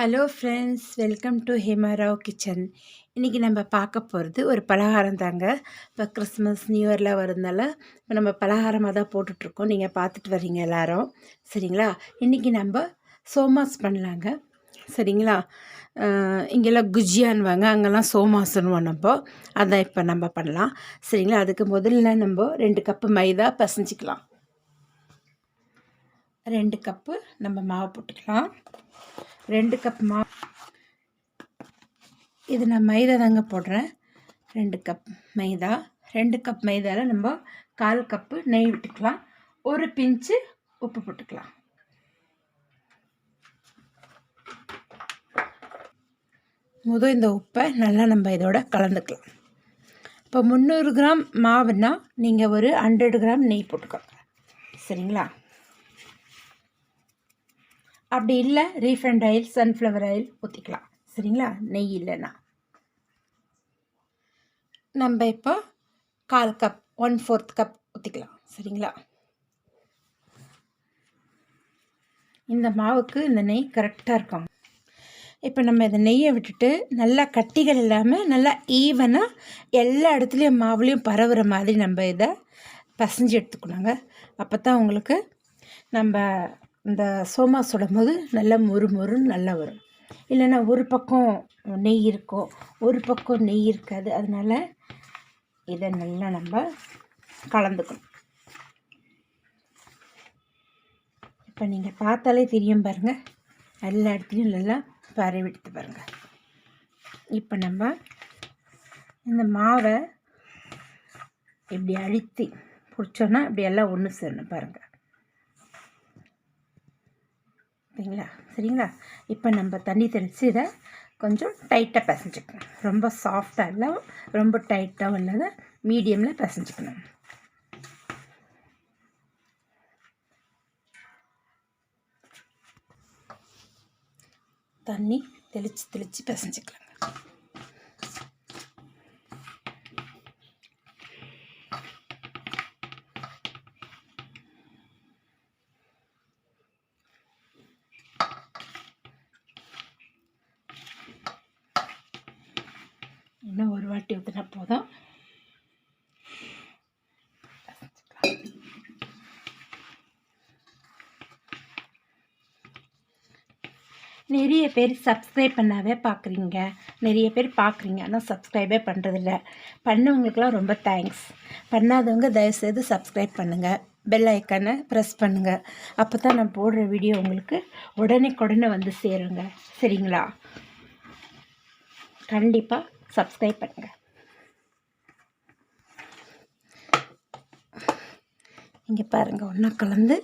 Hello friends welcome to Hemarao kitchen இன்றைக்கி நம்ம பார்க்க போகிறது ஒரு பலகாரம் தாங்க. இப்போ கிறிஸ்மஸ் நியூ இயர்லாம் வரதுனால இப்போ நம்ம பலகாரமாக தான் போட்டுட்ருக்கோம். நீங்கள் பார்த்துட்டு வரீங்க எல்லாரும். சரிங்களா? இன்றைக்கி நம்ம சோமாஸ் பண்ணலாங்க. சரிங்களா? இங்கெல்லாம் குஜியான்வாங்க அங்கெல்லாம் சோமாஸ்ன்னுவோம் நம்ம. அதான் இப்போ நம்ம பண்ணலாம். சரிங்களா? அதுக்கு முதல்ல நம்ம ரெண்டு கப்பு மைதா பசஞ்சிக்கலாம். ரெண்டு கப்பு நம்ம மாவு போட்டுக்கலாம். ரெண்டு கப் மாவு இது நான் மைதா தாங்க போடுறேன். ரெண்டு கப் மைதா. ரெண்டு கப் மைதாவில் நம்ம கால் கப்பு நெய் விட்டுக்கலாம். ஒரு பிஞ்சு உப்பு போட்டுக்கலாம். முதல் இந்த உப்பை நல்லா நம்ம இதோட கலந்துக்கலாம். இப்போ முந்நூறு கிராம் மாவுன்னா நீங்கள் ஒரு ஹண்ட்ரட் கிராம் நெய் போட்டுக்கோங்க. சரிங்களா? அப்படி இல்லை ரீஃபண்ட் ஆயில் சன்ஃப்ளவர் ஆயில் ஊற்றிக்கலாம் சரிங்களா? நெய் இல்லைன்னா. நம்ம இப்போ கால் கப் ஒன் ஃபோர்த் கப் ஊற்றிக்கலாம் சரிங்களா? இந்த மாவுக்கு இந்த நெய் கரெக்டாக இருக்கும். இப்போ நம்ம இந்த நெய்யை விட்டுட்டு நல்லா கட்டிகள் இல்லாமல் நல்லா ஈவனாக எல்லா இடத்துலையும் மாவுலேயும் பரவுற மாதிரி நம்ம இதை பசஞ்சு எடுத்துக்கணுங்க. அப்போ தான் உங்களுக்கு நம்ம இந்த சோமா சுடும் போது நல்லா மொறு மொறுன்னு நல்லா வரும். இல்லைன்னா ஒரு பக்கம் நெய் இருக்கும் ஒரு பக்கம் நெய் இருக்காது. அதனால் இதை நல்லா நம்ம கலந்துக்கணும். இப்போ நீங்கள் பார்த்தாலே தெரியும் பாருங்கள் எல்லா இடத்துலையும் நல்லா பரவி விடுத்து பாருங்கள் இப்போ நம்ம இந்த மாவை இப்படி அழுத்தி பிடிச்சோன்னா இப்படி எல்லாம் ஒன்று சேரணும் பாருங்கள் சரிங்களா? சரிங்களா? இப்போ நம்ம தண்ணி தெளித்து இதை கொஞ்சம் டைட்டாக பிசைஞ்சுக்கணும். ரொம்ப சாஃப்டாக இல்லை ரொம்ப டைட்டாகவும் இல்லாத மீடியமில் பிசைஞ்சுக்கணும். தண்ணி தெளித்து தெளித்து பிசைஞ்சுக்கலாங்க. இன்னும் ஒரு வாட்டி ஊற்றினா போதும். நிறைய பேர் சப்ஸ்கிரைப் பண்ணாவே பார்க்குறீங்க நிறைய பேர் பார்க்குறீங்க ஆனால் சப்ஸ்கிரைபே பண்ணுறதில்ல பண்ணவங்களுக்குலாம் ரொம்ப தேங்க்ஸ் பண்ணாதவங்க தயவுசெய்து சப்ஸ்கிரைப் பண்ணுங்கள் பெல் ஐக்கானை ப்ரெஸ் பண்ணுங்கள் அப்போ தான் நான் போடுற வீடியோ உங்களுக்கு உடனே வந்து சேருங்க. சரிங்களா? கண்டிப்பாக சப்ஸ்கிரைப் பண்ணுங்கள் இங்கே பாருங்கள் ஒன்றா கலந்து.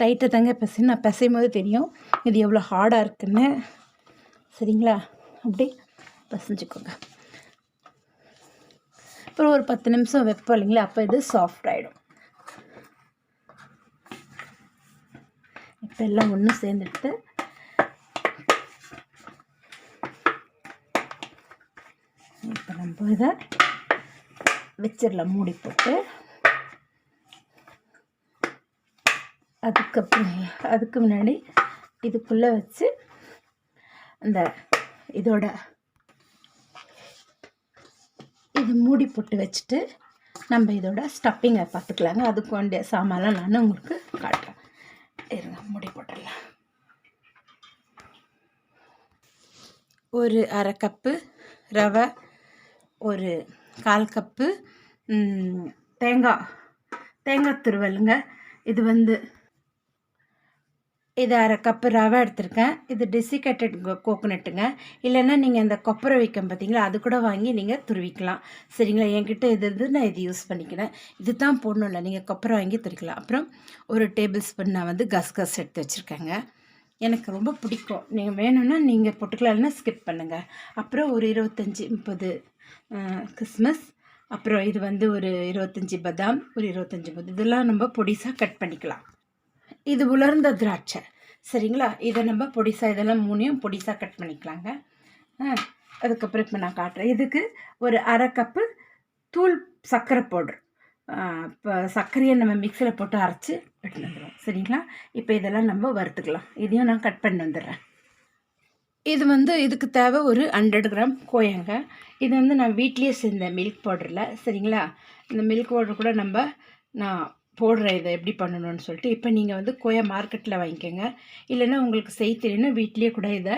டைட்டை தாங்க பிசை நான் பிசையும் போது தெரியும். இது எவ்வளோ ஹார்டாக இருக்குன்னு. சரிங்களா? அப்படி பிசைஞ்சுக்கோங்க. அப்புறம் ஒரு பத்து நிமிஷம் வைப்போம் இல்லைங்களா? அப்போ இது சாஃப்ட் ஆகிடும் இப்போ எல்லாம் ஒன்று சேர்ந்துட்டு இப்போ நம்ம இதை வச்சிடலாம் மூடி போட்டு அதுக்கப்புறம் அதுக்கு முன்னாடி இதுக்குள்ளே வச்சு அந்த இதோட இது மூடி போட்டு வச்சுட்டு நம்ம இதோட ஸ்டப்பிங்கை பார்த்துக்கலாங்க. அதுக்கு வேண்டிய சாமான்லாம் நான் உங்களுக்கு காட்டுறேன். இருங்க மூடி போட்டுடலாம். ஒரு அரை கப்பு ரவை ஒரு கால் கப்பு தேங்காய் தேங்காய் துருவலுங்க. இது வந்து இது அரை கப்பு ரவை எடுத்திருக்கேன். இது டெசிகேட்டட் கோகோனட்டுங்க இல்லைன்னா நீங்கள் இந்த கொப்பரை வைக்கம் பார்த்தீங்களா அது கூட வாங்கி நீங்கள் துருவிக்கலாம். சரிங்களா? என்கிட்ட இது இருந்து நான் இது யூஸ் பண்ணிக்கிறேன். இது தான் போடணும் இல்லை நீங்கள் கொப்பரை வாங்கி துரிக்கலாம் அப்புறம் ஒரு டேபிள் ஸ்பூன் நான் வந்து கஸ்கஸ் எடுத்து வச்சுருக்கேங்க. எனக்கு ரொம்ப பிடிக்கும். நீங்கள் வேணும்னா நீங்கள் போட்டுக்கலாம்னா ஸ்கிப் பண்ணுங்கள் அப்புறம் ஒரு இருபத்தஞ்சி முப்பது கிறிஸ்மஸ் அப்புறம் இது வந்து ஒரு இருபத்தஞ்சி பதாம் ஒரு இருபத்தஞ்சி பது இதெல்லாம் நம்ம பொடிசாக கட் பண்ணிக்கலாம். இது உலர்ந்த திராட்சை. சரிங்களா? இதை நம்ம பொடிசாக இதெல்லாம் மூணையும் பொடிசாக கட் பண்ணிக்கலாங்க. அதுக்கப்புறம் இப்போ நான் காட்டுறேன். இதுக்கு ஒரு அரை கப்பு தூள் சர்க்கரை பவுட்ரு. இப்போ சர்க்கரையை நம்ம மிக்சியில் போட்டு அரைச்சி எடுத்து வந்துடுவோம் சரிங்களா? இப்போ இதெல்லாம் நம்ம வறுத்துக்கலாம். இதையும் நான் கட் பண்ணி வந்துடுறேன். இது வந்து இதுக்கு தேவை ஒரு ஹண்ட்ரட் கிராம் கோயங்க. இது வந்து நான் வீட்லேயே செஞ்சேன் மில்க் பவுடரில் சரிங்களா? இந்த மில்க் பவுடர் கூட நம்ம நான் போடுறேன். இதை எப்படி பண்ணணும்னு சொல்லிட்டு இப்போ நீங்கள் வந்து கோயா மார்க்கெட்டில் வாங்கிக்கோங்க. இல்லைன்னா உங்களுக்கு செய்ய தெரியும்னா வீட்லேயே கூட இதை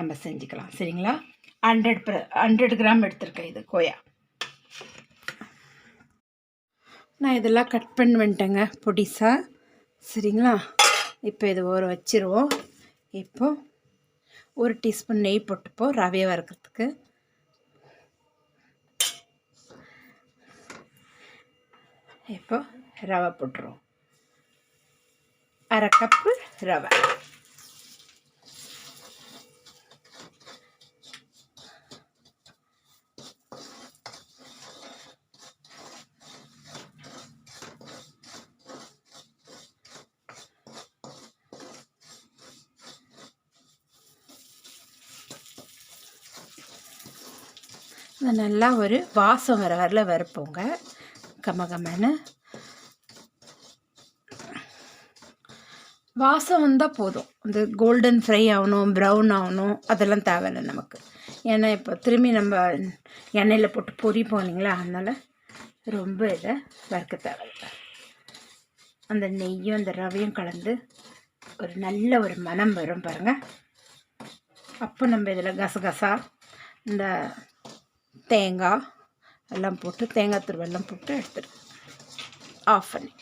நம்ம செஞ்சுக்கலாம். சரிங்களா? ஹண்ட்ரட் ப்ர ஹண்ட்ரட் கிராம் எடுத்திருக்கேன் இது கோயா. நான் இதெல்லாம் கட் பண்ணி வந்துட்டேங்க பொடிசாக சரிங்களா? இப்போ இது ஒரு வச்சிருவோம். இப்போது ஒரு டீஸ்பூன் நெய் போட்டுப்போம் ரவையை வறுக்கிறதுக்கு. இப்போ ரவை போட்டுருவோம். அரை கப்பு ரவை. நல்லா ஒரு வாசம் வர வரல வறுப்போங்க கம வாசம் வந்தால் போதும். இந்த கோல்டன் ஃப்ரை ஆகணும் ப்ரௌன் ஆகணும் அதெல்லாம் தேவையில்லை நமக்கு. ஏன்னா இப்போ திரும்பி நம்ம எண்ணெயில் போட்டு பொரிப்போம் இல்லைங்களா? அதனால் ரொம்ப இதை வறுக்க தேவையில்லை. அந்த நெய்யும் அந்த ரவையும் கலந்து ஒரு நல்ல ஒரு மனம் வரும் பாருங்கள் அப்போ நம்ம இதில் கசகசா இந்த தேங்காய் எல்லாம் போட்டு தேங்காய் துருவெல்லாம் போட்டு எடுத்துடு ஆஃப் பண்ணி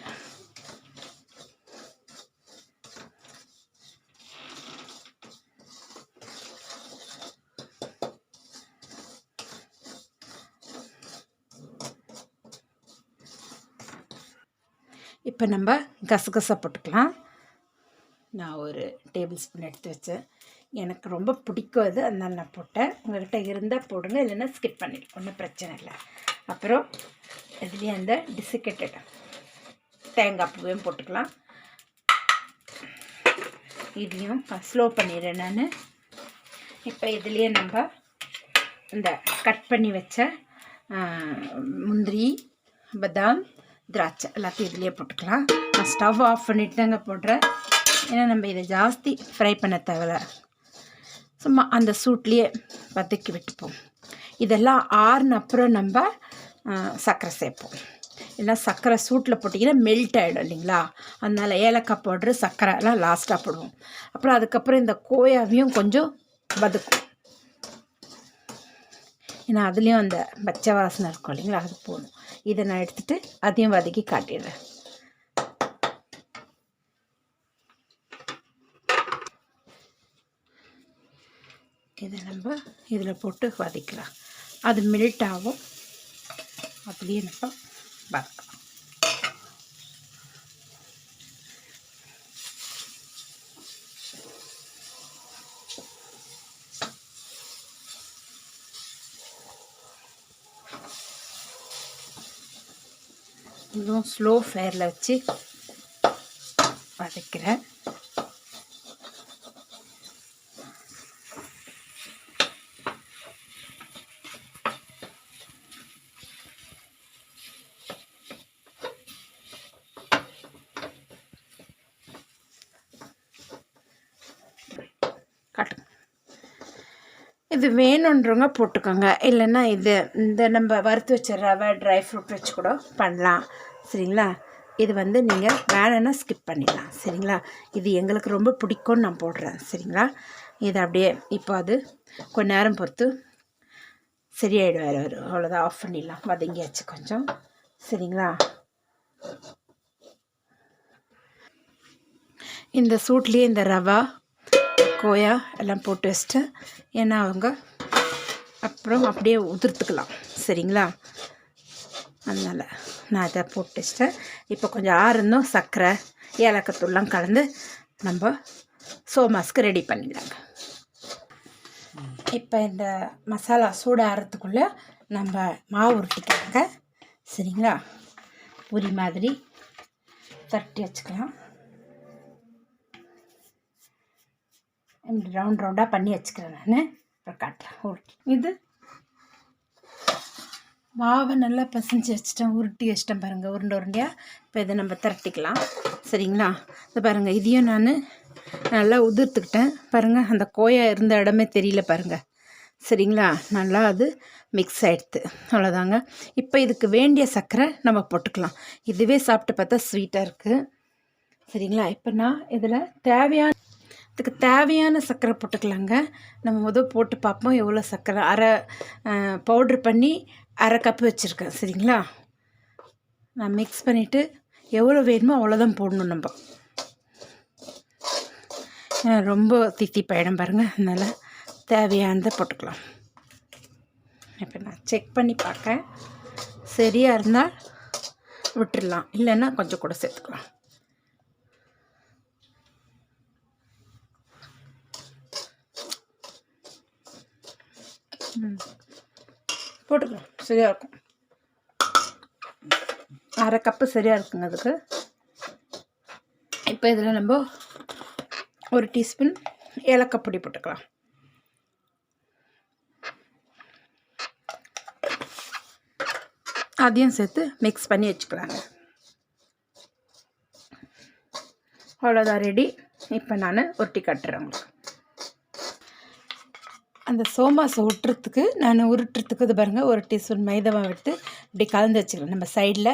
இப்போ நம்ம கசகசா போட்டுக்கலாம். நான் ஒரு டேபிள் ஸ்பூன் எடுத்து வச்சேன். எனக்கு ரொம்ப பிடிக்கும் அது அதனால நான் போட்டேன். உங்கள்கிட்ட இருந்தால் போடுங்க. இல்லைன்னா ஸ்கிப் பண்ணிடு. ஒன்றும் பிரச்சனை இல்லை. அப்புறம் இதுலேயே அந்த டிசிக்கேட்டட் தேங்காய் பூவையும் போட்டுக்கலாம். இதையும் ஸ்லோ பண்ணிடுறேன் நான். இப்போ இதுலேயே நம்ம இந்த கட் பண்ணி வச்ச முந்திரி பதாம் திராட்சை எல்லாத்தையும் இதுலேயே போட்டுக்கலாம். நான் ஸ்டவ் ஆஃப் பண்ணிட்டு தாங்க போடுறேன். ஏன்னா நம்ம இதை ஜாஸ்தி ஃப்ரை பண்ண தேவையில்ல. சும்மா அந்த சூட்லேயே வதக்கி விட்டுப்போம். இதெல்லாம் ஆறுன அப்புறம் நம்ம சர்க்கரை சேர்ப்போம். இல்லை சர்க்கரை சூட்டில் போட்டிங்கன்னா மெல்ட் ஆகிடும் இல்லைங்களா? அதனால் ஏலக்காய் பவுட்ரு சர்க்கரை எல்லாம் லாஸ்ட்டாக போடுவோம். அப்புறம் அதுக்கப்புறம் இந்த கோயாவையும் கொஞ்சம் வதக்கும் ஏன்னா அதுலேயும் அந்த பச்சை வாசனை இருக்கும் இல்லைங்களா? அது போகணும் இதை நான் எடுத்துகிட்டு அதையும் வதக்கி காட்டிடுறேன். இதை நம்ம இதில் போட்டு வதக்கலாம். அது மெல்ட் ஆகும். அப்படியே நம்ம வதக்கலாம். இதுவும் ஸ்லோ ஃபயரில் வச்சு வதக்கிறேன். இது வேணுன்றவங்க போட்டுக்கோங்க. இல்லைன்னா இது இந்த நம்ம வறுத்து வச்ச ரவை ட்ரை ஃப்ரூட் வச்சு கூட பண்ணலாம். சரிங்களா? இது வந்து நீங்கள் வேணும்னா ஸ்கிப் பண்ணிடலாம் சரிங்களா? இது எங்களுக்கு ரொம்ப பிடிக்கும்னு நான் போடுறேன். சரிங்களா? இது அப்படியே இப்போ அது கொஞ்ச நேரம் பொறுத்து சரியாயிடுவார் அவர் அவ்வளோதான் ஆஃப் பண்ணிடலாம். வதங்கியாச்சு கொஞ்சம். சரிங்களா? இந்த சூட்லேயே இந்த ரவா கோயா எல்லாம் போட்டு வச்சுட்டு ஏன்னா அவங்க அப்புறம் அப்படியே உதிர்த்துக்கலாம். சரிங்களா? அதனால் நான் இதை போட்டு வச்சிட்டேன். இப்போ கொஞ்சம் ஆறுந்தும் சர்க்கரை ஏலக்காத்தூள்லாம் கலந்து நம்ம சோமாஸ்க்கு ரெடி பண்ணிடலாங்க. இப்போ இந்த மசாலா சூடு ஆறத்துக்குள்ளே நம்ம மாவு உருட்டிக்கலாங்க. சரிங்களா? பூரி மாதிரி தட்டி வச்சுக்கலாம். ரவுண்ட் ரவுண்டாக பண்ணி வச்சுக்கிறேன் நான். அப்புறம் காட்டுறேன் உருட்டி இது மாவை நல்லா பிசைஞ்சு வச்சுட்டேன். உருட்டி வச்சிட்டேன் பாருங்கள் உருண்டை உருண்டையாக இப்போ இதை நம்ம திரட்டிக்கலாம். சரிங்களா? இது பாருங்கள் இதையும் நான் நல்லா உதிர்த்துக்கிட்டேன். பாருங்கள் அந்த கோயா இருந்த இடமே தெரியல பாருங்கள் சரிங்களா? நல்லா அது மிக்ஸ் ஆகிடுது அவ்வளோதாங்க இப்போ இதுக்கு வேண்டிய சர்க்கரை நம்ம போட்டுக்கலாம். இதுவே சாப்பிட்டு பார்த்தா ஸ்வீட்டாக இருக்குது சரிங்களா? இப்போ நான் இதில் தேவையான இதுக்கு தேவையான சர்க்கரை போட்டுக்கலாங்க. நம்ம முதல் போட்டு பார்ப்போம் எவ்வளோ சர்க்கரை. அரை பவுட்ரு பண்ணி அரை கப்பு வச்சுருக்கேன் சரிங்களா? நான் மிக்ஸ் பண்ணிவிட்டு எவ்வளோ வேணுமோ அவ்வளோதான் போடணும் நம்ம. ஏன்னா ரொம்ப தித்தி பயணம் பாருங்கள் அதனால் தேவையானதை போட்டுக்கலாம். இப்போ நான் செக் பண்ணி பார்க்கேன் சரியாக இருந்தால் விட்டுடலாம் இல்லைன்னா கொஞ்சம் கூட சேர்த்துக்கலாம். போட்டுக்கலாம். சரியாக இருக்கும். அரை கப்பு சரியாக இருக்குங்க அதுக்கு. இப்போ இதில் நம்ம ஒரு டீஸ்பூன் ஏலக்காய் பொடி போட்டுக்கலாம். அதையும் சேர்த்து மிக்ஸ் பண்ணி வச்சுக்கலாங்க. அவ்வளோதான் ரெடி இப்போ நான் ஒட்டி கட்டுறேன் உங்களுக்கு. அந்த சோமாஸை ஒட்டுறதுக்கு நான் உருட்டுறதுக்கு இது பாருங்கள் ஒரு டீஸ்பூன் மைதாவை எடுத்து இப்படி கலந்து வச்சுக்கலாம் நம்ம சைடில்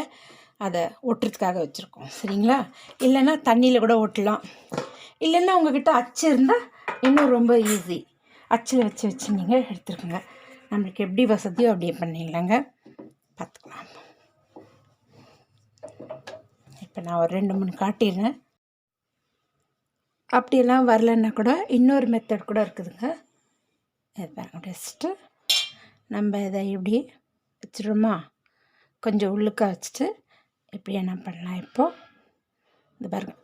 அதை ஒட்டுறதுக்காக வச்சுருக்கோம். சரிங்களா? இல்லைன்னா தண்ணியில் கூட ஒட்டலாம். இல்லைன்னா உங்ககிட்ட அச்சு இருந்தால் இன்னும் ரொம்ப ஈஸி அச்சில் வச்சு வச்சு நீங்கள் எடுத்துருக்கோங்க நம்மளுக்கு எப்படி வசதியோ அப்படியே பண்ணிடலாங்க. பார்த்துக்கலாம். இப்போ நான் ஒரு ரெண்டு மூணு காட்டிடுறேன். அப்படியெல்லாம் வரலன்னா கூட இன்னொரு மெத்தட் கூட இருக்குதுங்க. இது பாருங்க டெஸ்ட்டு நம்ம இதை இப்படி வச்சிடுறோமா கொஞ்சம் உள்ளுக்க வச்சுட்டு இப்படி என்ன பண்ணலாம் இப்போது இது பாருங்க.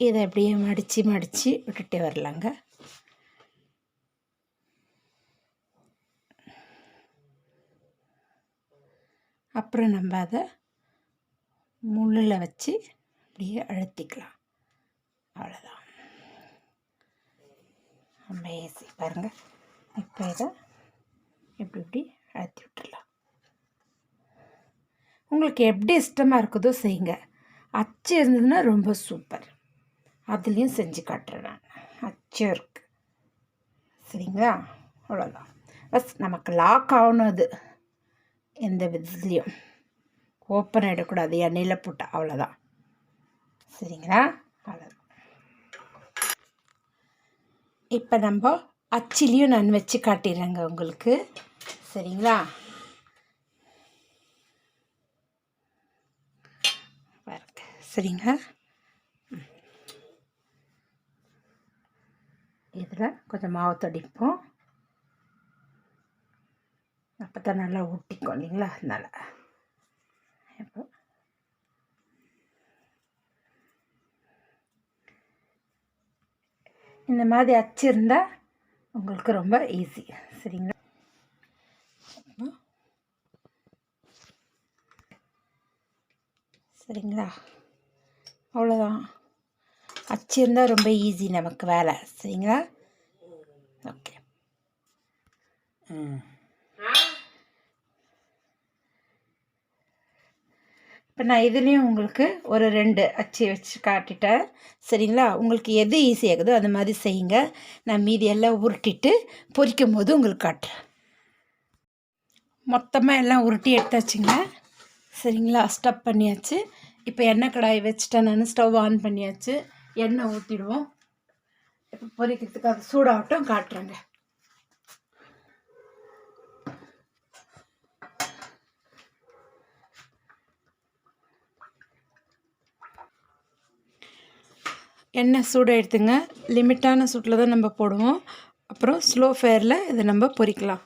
இதை அப்படியே மடித்து மடித்து விட்டுட்டே வரலாங்க. அப்புறம் நம்ம அதை முள்ளில் வச்சு அப்படியே அழுத்திக்கலாம். அவ்வளோதான் ரொம்ப ஈஸி பாருங்கள் இப்போ இதை இப்படி இப்படி அழுத்தி விட்டுடலாம் உங்களுக்கு எப்படி இஷ்டமாக இருக்குதோ செய்யுங்க. அச்சு இருந்ததுன்னா ரொம்ப சூப்பர் அதுலேயும் செஞ்சு காட்டுறேன் நான். அச்சு இருக்குது சரிங்களா? அவ்வளோதான் பஸ் நமக்கு லாக் ஆகணும் அது. எந்த விதத்துலேயும். ஓப்பன் ஆகிடக்கூடாது எண்ணெயில் போட்டால் அவ்வளோதான் சரிங்களா? அவ்வளோ இப்போ நம்ம அச்சிலையும் நான் வச்சு காட்டிடுறேங்க உங்களுக்கு. சரிங்களா? பாருங்க. சரிங்க? இதில் கொஞ்சம் மாவு தடிப்போம். அப்போ தான் நல்லா ஊட்டிக்கும் இல்லைங்களா? அதனால். இப்போ இந்த மாதிரி அச்சு இருந்தால் உங்களுக்கு ரொம்ப ஈஸி சரிங்களா? சரிங்களா? அவ்வளோதான் அச்சு இருந்தால் ரொம்ப ஈஸி நமக்கு வேலை. சரிங்களா? ஓகே ம். இப்போ நான் இதுலேயும் உங்களுக்கு ஒரு ரெண்டு அச்சு வச்சு காட்டிட்டேன். சரிங்களா? உங்களுக்கு எது ஈஸியாகுதோ அந்த மாதிரி செய்யுங்க. நான் மீதி எல்லாம் உருட்டிட்டு பொரிக்கும் போது உங்களுக்கு காட்டுறேன். மொத்தமாக எல்லாம் உருட்டி எடுத்தாச்சுங்க. சரிங்களா? ஸ்டப் பண்ணியாச்சு. இப்போ எண்ணெய் கடாய் வச்சுட்டேன் நான். ஸ்டவ் ஆன் பண்ணியாச்சு. எண்ணெய் ஊற்றிடுவோம் இப்போ பொரிக்கிறதுக்கு அது சூடாகட்டும் காட்டுறேங்க. எண்ணெய் சூடாக எடுத்துங்க. லிமிட்டான சூட்டில் தான் நம்ம போடுவோம். அப்புறம் ஸ்லோ ஃபயரில் இதை நம்ம பொறிக்கலாம்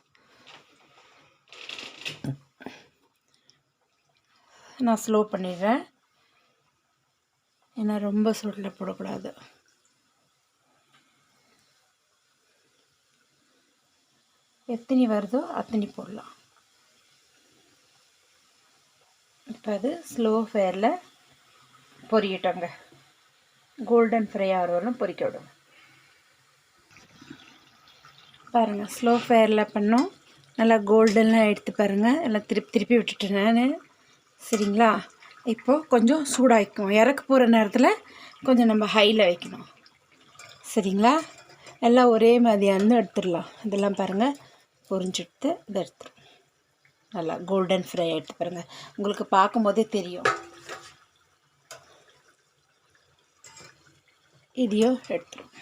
நான் ஸ்லோ பண்ணிடுறேன். ஏன்னா ரொம்ப சூட்டில் போடக்கூடாது. எத்தனி வருதோ அத்தனி போடலாம். இப்போ அது ஸ்லோ ஃபயரில் பொரியட்டோங்க. கோல்டன் ஃப்ரை ஆகிற வரலும் பொரிக்க விடுங்க பாருங்கள் ஸ்லோ ஃபயரில் பண்ணோம். நல்லா கோல்டன்லாம் எடுத்து பாருங்கள் எல்லாம் திருப்பி திருப்பி விட்டுட்டேன் நான். சரிங்களா? இப்போது கொஞ்சம் சூடாகிக்கும் இறக்க போகிற நேரத்தில் கொஞ்சம் நம்ம ஹையில் வைக்கணும். சரிங்களா? எல்லாம் ஒரே மாதிரியானது எடுத்துடலாம். இதெல்லாம் பாருங்கள் பொறிஞ்செடுத்து இதை எடுத்துரும் நல்லா கோல்டன் ஃப்ரை எடுத்து பாருங்கள் உங்களுக்கு பார்க்கும்போதே தெரியும். இதையும் எடுத்துரும்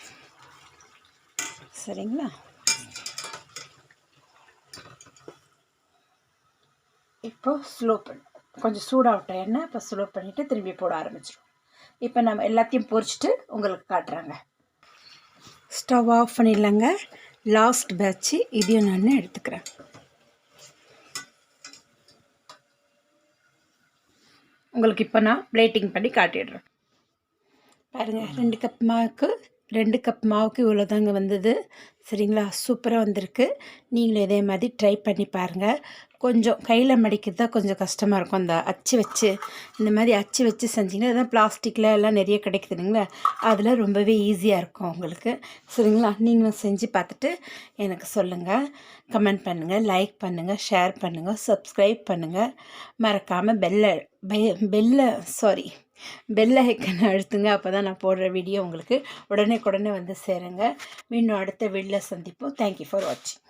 சரிங்களா? இப்போ ஸ்லோ பண்ண கொஞ்சம் சூடாகட்டும் எண்ணெய் இப்போ ஸ்லோ பண்ணிவிட்டு திரும்பி போட ஆரம்பிச்சிடும் இப்போ நம்ம எல்லாத்தையும் பொறிச்சிட்டு உங்களுக்கு காட்டுறாங்க. ஸ்டவ் ஆஃப் பண்ணிடலாங்க. லாஸ்ட் பேட்ச்சு இதையும் நான் எடுத்துக்கிறேன். உங்களுக்கு இப்போ நான் பிளேட்டிங் பண்ணி காட்டிடுறேன். பாருங்கள் ரெண்டு கப் மாவுக்கு ரெண்டு கப் மாவுக்கு இவ்வளோ தாங்க வந்தது. சரிங்களா? சூப்பராக வந்திருக்கு. நீங்களும் இதே மாதிரி ட்ரை பண்ணி பாருங்கள் கொஞ்சம் கையில் மடிக்கிறது தான் கொஞ்சம் கஷ்டமாக இருக்கும். அந்த அச்சு வச்சு இந்த மாதிரி அச்சு வச்சு செஞ்சிங்கன்னா அதான் பிளாஸ்டிக்கில் எல்லாம் நிறைய கிடைக்குதுங்களா அதில் ரொம்பவே ஈஸியாக இருக்கும் உங்களுக்கு. சரிங்களா? நீங்களும் செஞ்சு பார்த்துட்டு எனக்கு சொல்லுங்கள் கமெண்ட் பண்ணுங்கள் லைக் பண்ணுங்கள் ஷேர் பண்ணுங்கள் சப்ஸ்கிரைப் பண்ணுங்கள் மறக்காமல் பெல்ல பெல்ல சாரி பெல் ஐக்கனை அழுத்துங்க. அப்போ தான் நான் போடுற வீடியோ உங்களுக்கு உடனே உடனே வந்து சேருங்க. மீண்டும் அடுத்த வீடியோவில் சந்திப்போம். தேங்க்யூ ஃபார் வாட்சிங்